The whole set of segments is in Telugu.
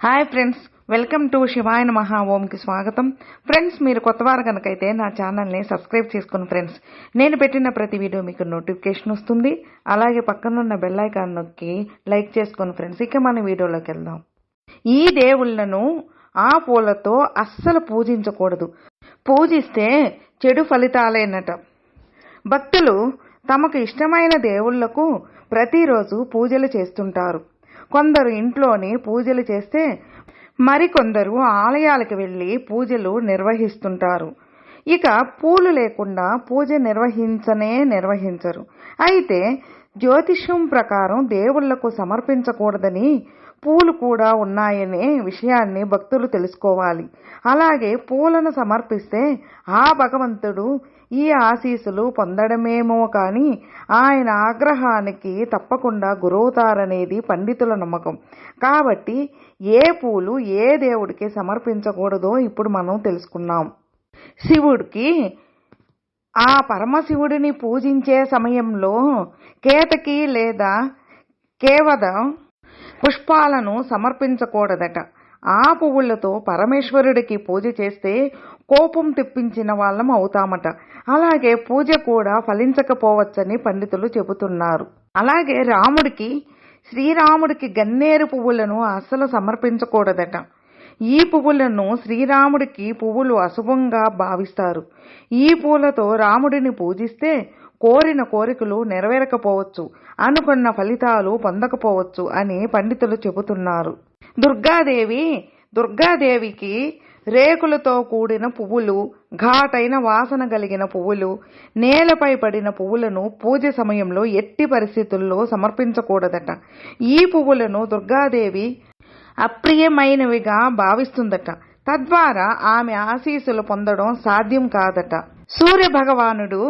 Hi friends welcome to Shivayana Maha ఓంకి స్వాగతం. ఫ్రెండ్స్ మీరు కొత్తవారు కనుకైతే నా ఛానల్ని సబ్స్క్రైబ్ చేసుకుని ఫ్రెండ్స్ నేను పెట్టిన ప్రతి వీడియో మీకు నోటిఫికేషన్ వస్తుంది. అలాగే పక్కనున్న బెల్లైకాన్ నొక్కి లైక్ చేసుకుని ఫ్రెండ్స్ ఇక మన వీడియోలోకి వెళ్దాం. ఈ దేవుళ్ళను ఆ పూలతో అస్సలు పూజించకూడదు. పూజిస్తే చెడు ఫలితాలేనట. భక్తులు తమకు ఇష్టమైన దేవుళ్ళకు ప్రతిరోజు పూజలు చేస్తుంటారు. కొందరు ఇంట్లోని పూజలు చేస్తే మరికొందరు ఆలయాలకు వెళ్ళి పూజలు నిర్వహిస్తుంటారు. ఇక పూలు లేకుండా పూజ నిర్వహించనే నిర్వహించరు. అయితే జ్యోతిష్యం ప్రకారం దేవుళ్ళకు సమర్పించకూడదని పూలు కూడా ఉన్నాయనే విషయాన్ని భక్తులు తెలుసుకోవాలి. అలాగే పూలను సమర్పిస్తే ఆ భగవంతుడు ఈ ఆశీస్సులు పొందడమేమో కానీ ఆయన ఆగ్రహానికి తప్పకుండా గురవుతారనేది పండితుల నమ్మకం. కాబట్టి ఏ పూలు ఏ దేవుడికి సమర్పించకూడదో ఇప్పుడు మనం తెలుసుకున్నాం. శివుడికి ఆ పరమశివుడిని పూజించే సమయంలో కేతకి లేదా కేవద పుష్పాలను సమర్పించకూడదట. ఆ పువ్వులతో పరమేశ్వరుడికి పూజ చేస్తే కోపం తెప్పించిన వాళ్ళం అవుతామట. అలాగే పూజ కూడా ఫలించకపోవచ్చని పండితులు చెబుతున్నారు. అలాగే రాముడికి శ్రీరాముడికి గన్నేరు పువ్వులను అస్సలు సమర్పించకూడదట. ఈ పువ్వులను శ్రీరాముడికి పువ్వులు అశుభంగా భావిస్తారు. ఈ పూలతో రాముడిని పూజిస్తే కోరిన కోరికలు నెరవేరకపోవచ్చు అనుకున్న ఫలితాలు పొందకపోవచ్చు అని పండితులు చెబుతున్నారు. దుర్గాదేవి దుర్గాదేవికి రేకులతో కూడిన పువ్వులు ఘాటైన వాసన కలిగిన పువ్వులు నేలపై పడిన పువ్వులను పూజ సమయంలో ఎట్టి పరిస్థితుల్లో సమర్పించకూడదట. ఈ పువ్వులను దుర్గాదేవి అప్రియమైనవిగా భావిస్తుందట. తద్వారా ఆమె ఆశీస్సులు పొందడం సాధ్యం కాదట. సూర్య భగవానుడు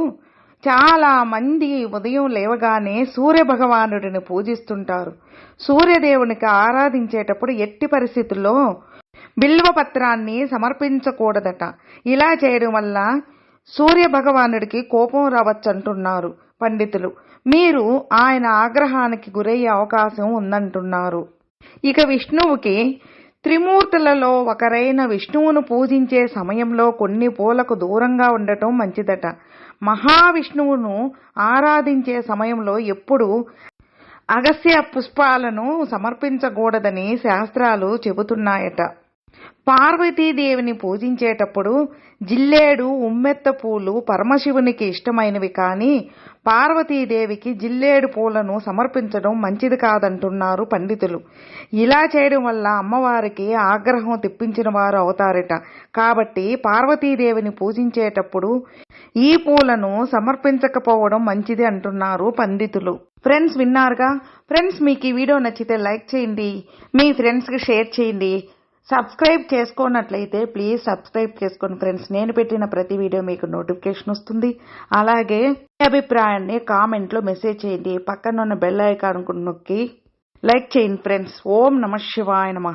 చాలా మంది ఉదయం లేవగానే సూర్య భగవానుడిని పూజిస్తుంటారు. సూర్యదేవునికి ఆరాధించేటప్పుడు ఎట్టి పరిస్థితుల్లో బిల్వ పత్రాన్ని సమర్పించకూడదట. ఇలా చేయడం వల్ల సూర్య భగవానుడికి కోపం రావచ్చంటున్నారు పండితులు. మీరు ఆయన ఆగ్రహానికి గురయ్యే అవకాశం ఉందంటున్నారు. ఇక విష్ణువుకి త్రిమూర్తులలో ఒకరైన విష్ణువును పూజించే సమయంలో కొన్ని పూలకు దూరంగా ఉండటం మంచిదట. మహావిష్ణువును ఆరాధించే సమయంలో ఎప్పుడు అగస్య పుష్పాలను సమర్పించకూడదని శాస్త్రాలు చెబుతున్నాయట. పార్వతీదేవిని పూజించేటప్పుడు జిల్లేడు ఉమ్మెత్త పూలు పరమశివునికి ఇష్టమైనవి కానీ పార్వతీదేవికి జిల్లేడు పూలను సమర్పించడం మంచిది కాదంటున్నారు పండితులు. ఇలా చేయడం వల్ల అమ్మవారికి ఆగ్రహం తెప్పించిన వారు అవుతారట. కాబట్టి పార్వతీదేవిని పూజించేటప్పుడు ఈ పూలను సమర్పించకపోవడం మంచిది అంటున్నారు పండితులు. ఫ్రెండ్స్ విన్నారుగా? ఫ్రెండ్స్ మీకు ఈ వీడియో నచ్చితే లైక్ చేయండి. మీ ఫ్రెండ్స్కి షేర్ చేయండి. సబ్స్క్రైబ్ చేసుకోనట్లయితే ప్లీజ్ సబ్స్క్రైబ్ చేసుకోండి ఫ్రెండ్స్. నేను పెట్టిన ప్రతి వీడియో మీకు నోటిఫికేషన్ వస్తుంది. అలాగే మీ అభిప్రాయాన్ని కామెంట్లో మెసేజ్ చేయండి. పక్కన ఉన్న బెల్ ఐకాన్ నొక్కి లైక్ చేయండి ఫ్రెండ్స్. ఓం నమ శివాయ నమ.